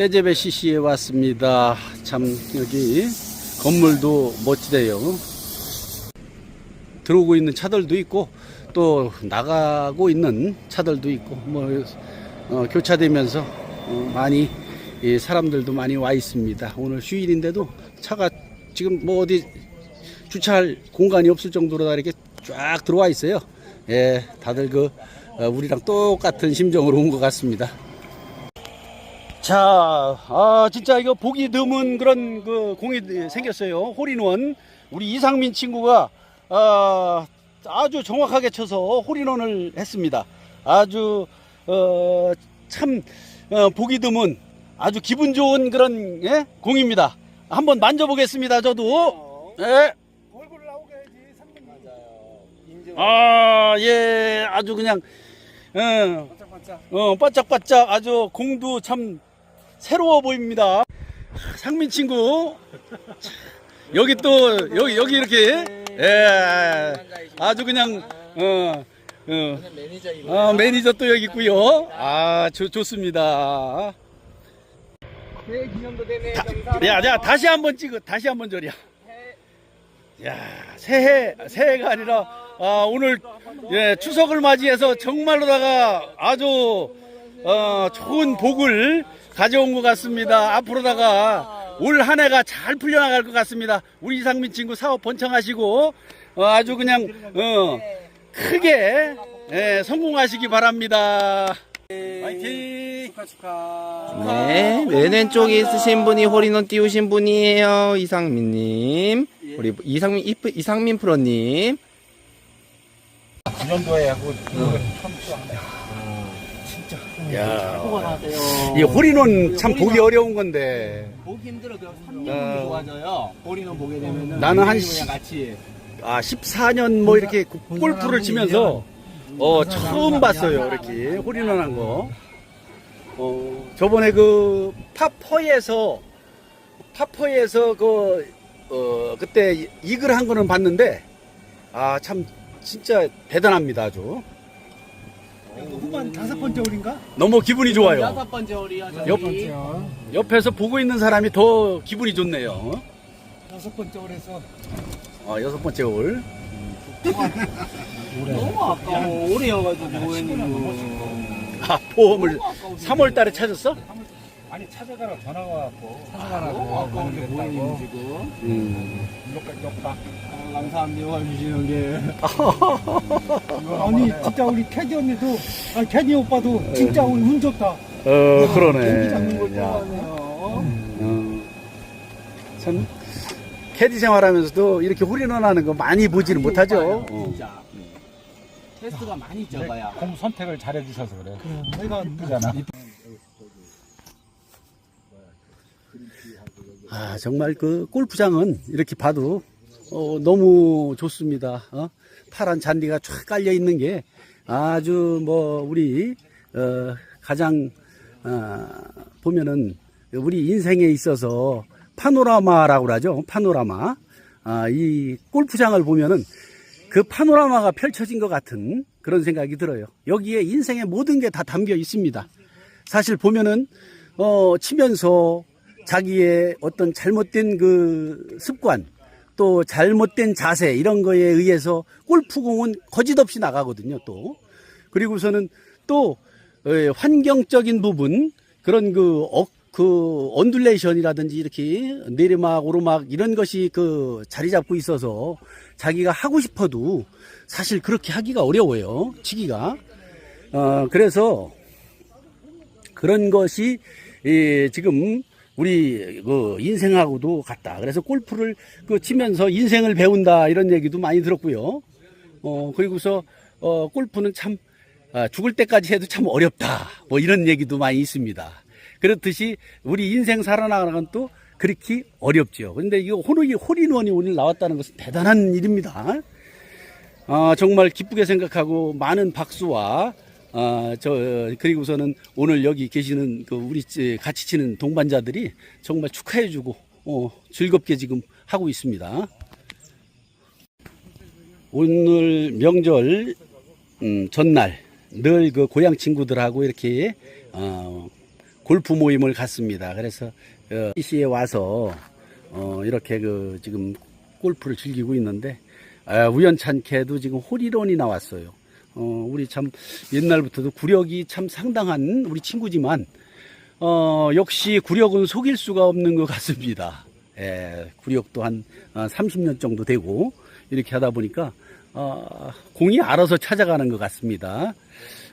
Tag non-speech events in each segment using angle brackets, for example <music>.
떼제베 CC에 왔습니다. 참 여기 건물도 멋지대요. 들어오고 있는 차들도 있고 또 나가고 있는 차들도 있고 뭐 어, 교차되면서 어, 많이 이 사람들도 많이 와 있습니다. 오늘 휴일인데도 차가 지금 뭐 어디 주차할 공간이 없을 정도로 다 이렇게 쫙 들어와 있어요. 예, 다들 그 어, 우리랑 똑같은 심정으로 온 것 같습니다. 자, 아, 진짜 이거 보기 드문 그런 그 공이 생겼어요. 홀인원. 우리 이상민 친구가, 아, 아주 정확하게 쳐서 홀인원을 했습니다. 아주, 어, 참, 어, 보기 드문 아주 기분 좋은 그런, 예? 공입니다. 한번 만져보겠습니다, 저도. 예. 얼굴 나오게 해야지 상품 맞아요. 아, 예, 아주 그냥, 어, 반짝반짝. 어, 바짝바짝 아주 공도 참 새로워 보입니다. 상민 친구. 여기 또, 여기, 여기 이렇게, 예, 아주 그냥, 어, 어. 어, 매니저 또 여기 있고요. 아, 좋, 좋습니다. 다. 야, 야, 다시 한번 찍어, 다시 한번 저리야. 야, 새해, 새해가 아니라, 아, 오늘, 예, 추석을 맞이해서 정말로다가 아주, 어, 좋은 복을 가져온 것 같습니다. 앞으로다가 올 한 해가 잘 풀려나갈 것 같습니다. 우리 이상민 친구 사업 번창하시고, 어, 아주 그냥, 어, 크게, 예, 성공하시기 바랍니다. 화이팅! 축하 축하. 네, 맨 왼쪽에 있으신 분이 홀인원 띄우신 분이에요. 이상민님. 우리 이상민, 이프- 이상민 프로님. 9년도에 하고 이거 처음 야, 나세요. 이 홀인원 참 보기 어려운 건데. 보기 힘들어. 그 아. 삼림이 좋아져요. 볼이는 보게 되면은 나는 한 그냥 시- 같이 아, 14년 뭐 이렇게 골프를 치면서 어, 처음 봤어요. 이렇게 홀인원 한 거. 어, 저번에 그 파퍼에서 파퍼에서 그 어, 그때 이글 한 거는 봤는데 아, 참 진짜 대단합니다, 아주. 후반 다섯 번째 홀인가? 너무 기분이 좋아요. 여섯 번째 홀이야. 옆- 옆에서 보고 있는 사람이 더 기분이 좋네요. 여섯 번째 홀에서 어, 여섯 번째 홀. 너무 아까워. 오래여가지고 했는데. 아, 보험을 3월 달에 찾았어? 아니 찾아가라 전화가 왔고 찾아가라고. 너무 아까운데 보이는 지금. 음. 이렇게 없다 아, 감사합니다. 와주시는 게. <laughs> 아니 진짜 우리 캐디 언니도 아 캐디 오빠도 진짜 우리 운 좋다. 어, 경기 그러네. 잡는 걸 야. 좋아하네요. 어, 참 캐디 생활하면서도 이렇게 홀인원 하는 거 많이 보지는 못하죠. 어. 진짜. 테스트가 많이 적어야. 공 선택을 잘해 주셔서 그래 내가 이쁘잖아 아, 정말 그 골프장은 이렇게 봐도 어, 너무 좋습니다. 어? 파란 잔디가 쫙 깔려 있는 게 아주 뭐 우리 어, 가장 어, 보면은 우리 인생에 있어서 파노라마라고 그러죠. 파노라마. 아, 이 골프장을 보면은 그 파노라마가 펼쳐진 것 같은 그런 생각이 들어요. 여기에 인생의 모든 게 다 담겨 있습니다. 사실 보면은 어 치면서 자기의 어떤 잘못된 그 습관 또 잘못된 자세 이런 거에 의해서 골프공은 거짓없이 나가거든요 또. 그리고서는 또 어, 환경적인 부분 그런 그, 어, 그 언듈레이션이라든지 이렇게 내리막 오르막 이런 것이 그 자리 잡고 있어서 자기가 하고 싶어도 사실 그렇게 하기가 어려워요 치기가. 어 그래서 그런 것이 예, 지금 우리 그 인생하고도 같다. 그래서 골프를 그 치면서 인생을 배운다 이런 얘기도 많이 들었고요. 어 그리고서 어 골프는 참 아, 죽을 때까지 해도 참 어렵다. 뭐 이런 얘기도 많이 있습니다. 그렇듯이 우리 인생 살아나가는 건 또 그렇게 어렵죠. 근데 이거 홀이 홀인원이 오늘 나왔다는 것은 대단한 일입니다. 아, 정말 기쁘게 생각하고 많은 박수와 아, 저 그리고서는 오늘 여기 계시는 그 우리 찌- 같이 치는 동반자들이 정말 축하해주고 어, 즐겁게 지금 하고 있습니다. 오늘 명절 음, 전날 늘 그 고향 친구들하고 이렇게 어, 골프 모임을 갔습니다. 그래서 어, CC에 와서 어, 이렇게 그 지금 골프를 즐기고 있는데 아, 우연찮게도 지금 홀이론이 나왔어요. 어, 우리 참 옛날부터도 구력이 참 상당한 우리 친구지만 어, 역시 구력은 속일 수가 없는 것 같습니다. 예, 구력도 한 어, 30년 정도 되고 이렇게 하다 보니까 어, 공이 알아서 찾아가는 것 같습니다.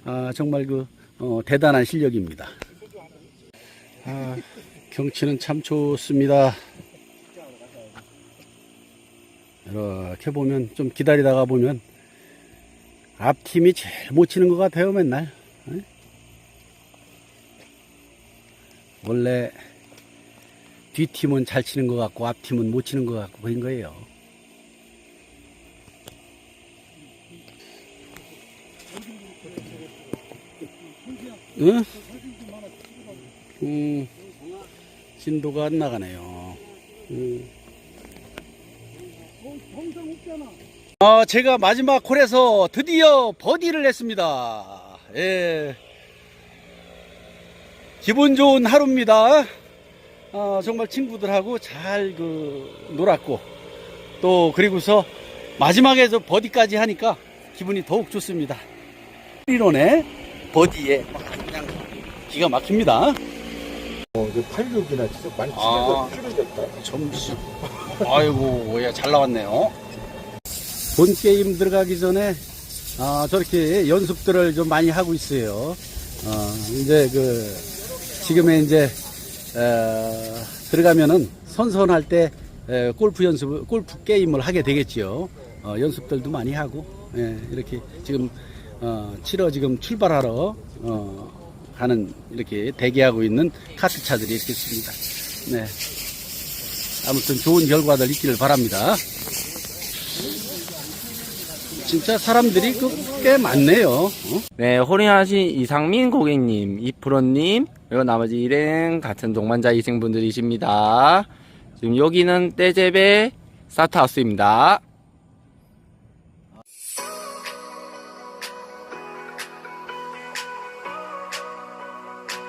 아, 정말 그 어, 대단한 실력입니다. 아, 경치는 참 좋습니다. 이렇게 보면 좀 기다리다가 보면 앞팀이 제일 못 치는 것 같아요 맨날 에? 원래 뒷팀은 잘 치는 것 같고 앞팀은 못 치는 것 같고 그런 거예요 응? 음, 진도가 안 나가네요 음. 아, 제가 마지막 콜에서 드디어 버디를 했습니다. 예. 기분 좋은 하루입니다. 아, 정말 친구들하고 잘 그, 놀았고, 또, 그리고서 마지막에서 버디까지 하니까 기분이 더욱 좋습니다. 이론에 버디에 그냥 기가 막힙니다. 어, 이제 86이나 진짜 많이 아. 줄어졌다. 점심. 아이고, 야, 잘 나왔네요. 본 게임 들어가기 전에, 아, 저렇게 연습들을 좀 많이 하고 있어요. 어, 이제 그, 지금에 이제, 에, 들어가면은 선선할 때, 에, 골프 연습, 골프 게임을 하게 되겠지요. 어, 연습들도 많이 하고, 예, 이렇게 지금, 어, 치러 지금 출발하러, 어, 가는, 이렇게 대기하고 있는 카트 차들이 이렇게 있습니다. 네. 아무튼 좋은 결과들 있기를 바랍니다. 진짜 사람들이 그꽤 많네요. 어? 네, 홀인하신 이상민 고객님, 이프로님, 그리고 나머지 일행 같은 동반자 이생분들이십니다. 지금 여기는 떼제베 사트하우스입니다.